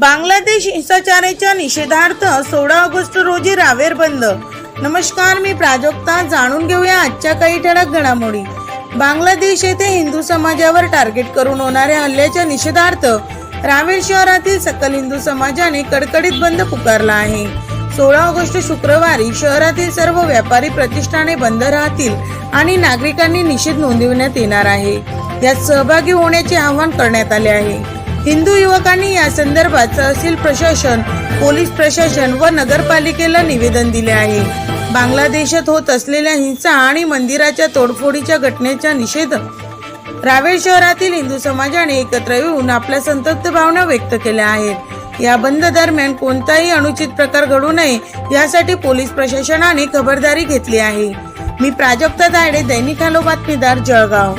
बांगलादेश हिंसाचाराच्या निषेधार्थ सोळा ऑगस्ट रोजी रावेर बंद. नमस्कार मी प्राजक्ता. जाणून घेऊया आजच्या काही ठळक घडामोडी. बांगलादेश येथे हिंदू समाजावर टार्गेट करून होणाऱ्या हल्ल्याच्या निषेधार्थ रावेर शहरातील सकल हिंदू समाजाने कडकडीत बंद पुकारला आहे. सोळा ऑगस्ट शुक्रवारी शहरातील सर्व व्यापारी प्रतिष्ठाने बंद राहतील आणि नागरिकांनी निषेध नोंदविण्यात येणार आहे. यात सहभागी होण्याचे आवाहन करण्यात आले आहे. हिंदू युवकांनी या संदर्भात तहसील प्रशासन पोलीस प्रशासन व नगरपालिकेला निवेदन दिले आहे. बांगलादेशात होत असलेल्या हिंसा आणि मंदिराच्या तोडफोडीच्या घटनेच्या निषेध रावेर शहरातील हिंदू समाजाने एकत्र येऊन आपल्या संतप्त भावना व्यक्त केल्या आहेत. या बंद दरम्यान कोणताही अनुचित प्रकार घडू नये यासाठी पोलीस प्रशासनाने खबरदारी घेतली आहे. मी प्राजक्ता दायडे दैनिक हॅलो बातमीदार जळगाव.